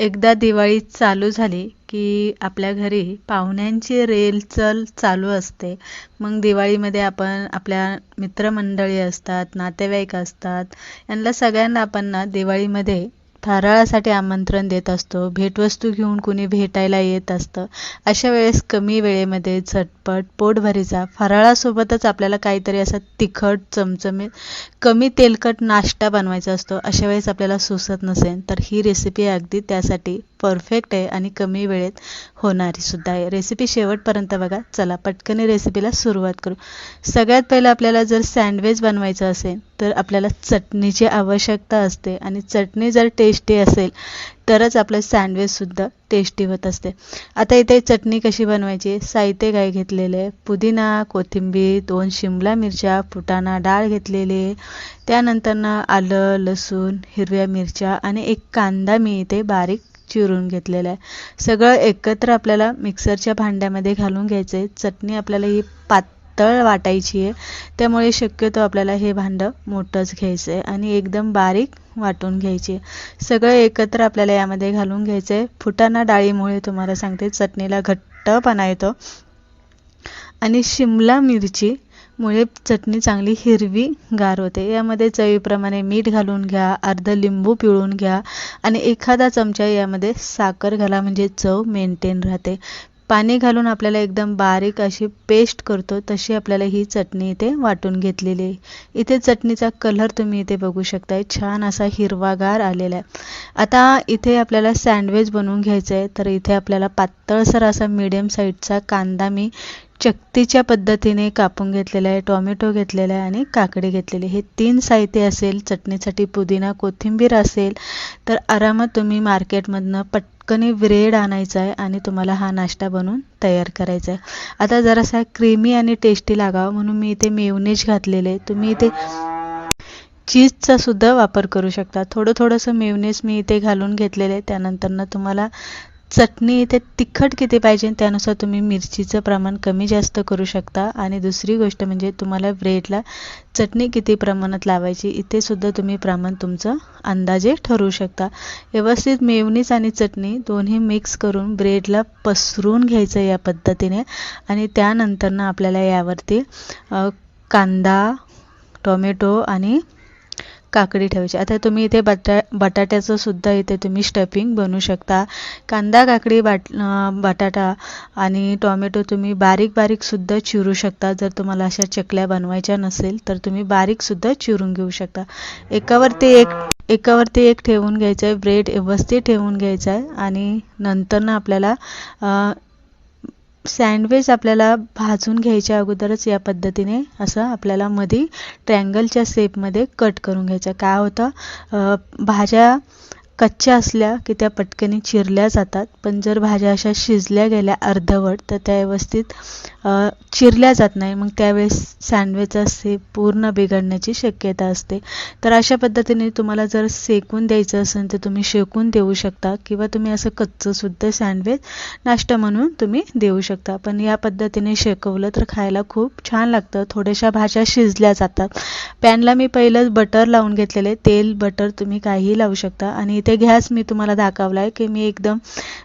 एकदा दिवाळी चालू झाली की आपल्या घरी पाहुण्यांची रेलचल चालू असते. मग दिवाळीमध्ये आपण आपल्या मित्रमंडळी असतात नातेवाईक असतात यांना सगळ्यांना आपण ना दिवाळीमध्ये फराळासाठी आमंत्रण देत असतो. भेटवस्तू घेऊन कुणी भेटायला येत असतं. अशा वेळेस कमी वेळेमध्ये झटपट पोटभरीचा फराळासोबतच आपल्याला काहीतरी असा तिखट चमचमीत कमी तेलकट नाश्ता बनवायचा असतो. अशा वेळेस आपल्याला सुचत नसेल तर ही रेसिपी अगदी त्यासाठी परफेक्ट आहे आणि कमी वेळेत होणारी सुद्धा आहे. रेसिपी शेवटपर्यंत बघा. चला पटकन रेसिपीला सुरुवात करू. सगळ्यात पहिलं आपल्याला जर सँडविच बनवायचं असेल तर आपल्याला चटणीची आवश्यकता असते. आणि चटणी जर टेस्टी असेल तरच आपलं सँडविचसुद्धा टेस्टी होत असते. आता इथे चटणी कशी बनवायची? साहित्य काय घेतलेले? पुदिना कोथिंबीर दोन शिमला मिरच्या फुटाणा डाळ घेतलेली. त्यानंतरनं आलं लसूण हिरव्या मिरच्या आणि एक कांदा मी इथे बारीक चिरून घेतलेलं आहे. सगळं एकत्र आपल्याला मिक्सरच्या भांड्यामध्ये घालून घ्यायचं आहे चटणी आपल्याला ही पात पातळ वाटायची आहे. त्यामुळे शक्यतो आपल्याला हे भांडं मोठंच घ्यायचं आहे आणि एकदम बारीक वाटून घ्यायची. सगळं एकत्र आपल्याला यामध्ये घालून घ्यायचं आहे फुटाणा डाळीमुळे तुम्हाला सांगते चटणीला घट्टपणा येतो. आणि शिमला मिरची मुळे चटणी चांगली हिरवी गार होते. यामध्ये चवीप्रमाणे मीठ घालून घ्या अर्ध लिंबू पिळून घ्या आणि एखादा चमचा यामध्ये साखर घाला म्हणजे चव मेंटेन राहते. पाणी घालून आपल्याला एकदम बारीक अशी पेस्ट करतो तशी आपल्याला ही चटणी इथे वाटून घेतलेली आहे. इथे चटणीचा कलर तुम्ही इथे बघू शकताय छान असा हिरवागार आलेला आहे. आता इथे आपल्याला सँडविच बनवून घ्यायचं आहे तर इथे आपल्याला पातळसर असा मीडियम साईजचा कांदा मी चक्तीच्या पद्धतीने कापून घेतलेला आहे टॉमॅटो घेतलेला आहे आणि काकडी घेतलेली हे तीन साहित्य असेल चटणीसाठी पुदिना कोथिंबीर असेल तर आरामात तुम्ही मार्केटमधनं पटकनी ब्रेड आणायचा आहे आणि तुम्हाला हा नाश्ता बनवून तयार करायचा आहे. आता जरासा क्रीमी आणि टेस्टी लागावं म्हणून मी इथे मेवनेज घातलेले तुम्ही इथे चीजचा सुद्धा वापर करू शकता. थोडं थोडंसं मेवनेस मी इथे घालून घेतलेलं आहे. त्यानंतरनं तुम्हाला चटणी इथे तिखट किती पाहिजे त्यानुसार तुम्ही मिरचीचं प्रमाण कमी जास्त करू शकता. आणि दुसरी गोष्ट म्हणजे तुम्हाला ब्रेडला चटणी किती प्रमाणात लावायची इथे सुद्धा तुम्ही प्रमाण तुमचं अंदाजे ठरवू शकता. व्यवस्थित मेवणीच आणि चटणी दोन्ही मिक्स करून ब्रेडला पसरून घ्यायचं या पद्धतीने. आणि त्यानंतरनं आपल्याला यावरती कांदा टोमॅटो आणि काकडी ठेवायची. आता तुम्ही इथे बटा बटाट्याचं सुद्धा इथे तुम्ही स्टफिंग बनवू शकता. कांदा काकडी बाट बटाटा आणि टॉमॅटो तुम्ही बारीक बारीकसुद्धा चिरू शकता. जर तुम्हाला अशा चकल्या बनवायच्या नसेल तर तुम्ही बारीकसुद्धा चिरून घेऊ शकता. एकावरती एक एकावरती एक ठेवून घ्यायचं आहे ब्रेड व्यवस्थित ठेवून घ्यायचं आहे आणि नंतर ना आपल्याला सँडविच आपल्याला भाजून घ्यायच्या अगोदरच या पद्धतीने असं आपल्याला मध्ये ट्रँगलच्या शेपमध्ये कट करून घ्यायचं. काय होतं? भाज्या कच्च्या असल्या की त्या पटकनी चिरल्या जातात. पण जर भाज्या अशा शिजल्या गेल्या अर्धवट तर त्या व्यवस्थित चिरल्या जात नाही. मग त्यावेळेस सँडविच असते पूर्ण बिघडण्याची शक्यता असते. तर अशा पद्धतीने तुम्हाला जर सेकून द्यायचं असेल तर तुम्ही शेकून देऊ शकता. किंवा तुम्ही असं कच्चंसुद्धा सँडविच नाश्ता म्हणून तुम्ही देऊ शकता. पण या पद्धतीने शेकवलं तर खायला खूप छान लागतं. थोड्याशा भाज्या शिजल्या जातात. पॅनला मी पहिलंच बटर लावून घेतलेले तेल बटर तुम्ही काहीही लावू शकता. आणि इथे गॅस मी तुम्हाला दाखवला आहे की मी एकदम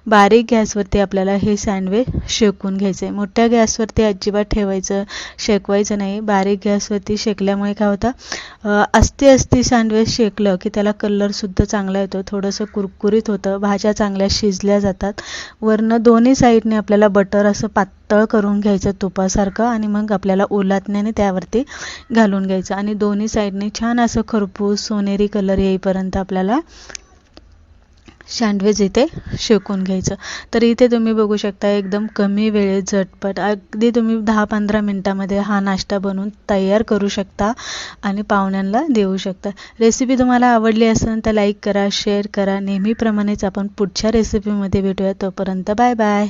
बारीक गॅसवरती आपल्याला हे सँडविच शेकून घ्यायचं आहे मोठ्या गॅसवरती अजिबात ठेवायचं शेकवायचं नाही. बारीक गॅसवरती शेकल्यामुळे काय होतं अस्ती अस्ती सँडविच शेकलं की त्याला कलरसुद्धा चांगला येतो. थोडंसं कुरकुरीत होतं. भाज्या चांगल्या शिजल्या जातात. वरनं दोन्ही साईडने आपल्याला बटर असं पातळ करून घ्यायचं तुपासारखं आणि मग आपल्याला ओलातण्याने त्यावरती घालून घ्यायचं. आणि दोन्ही साईडने छान असं खरपूस सोनेरी कलर येईपर्यंत आपल्याला सँडविच इथे शेकून घ्यायचं. तर इथे तुम्ही बघू शकता एकदम कमी वेळेत झटपट अगदी तुम्ही दहा पंधरा मिनटामध्ये हा नाश्ता बनवून तयार करू शकता आणि पाहुण्यांना देऊ शकता. रेसिपी तुम्हाला आवडली असेल तर लाईक करा शेअर करा. नेहमीप्रमाणेच आपण पुढच्या रेसिपीमध्ये भेटूया. तोपर्यंत बाय बाय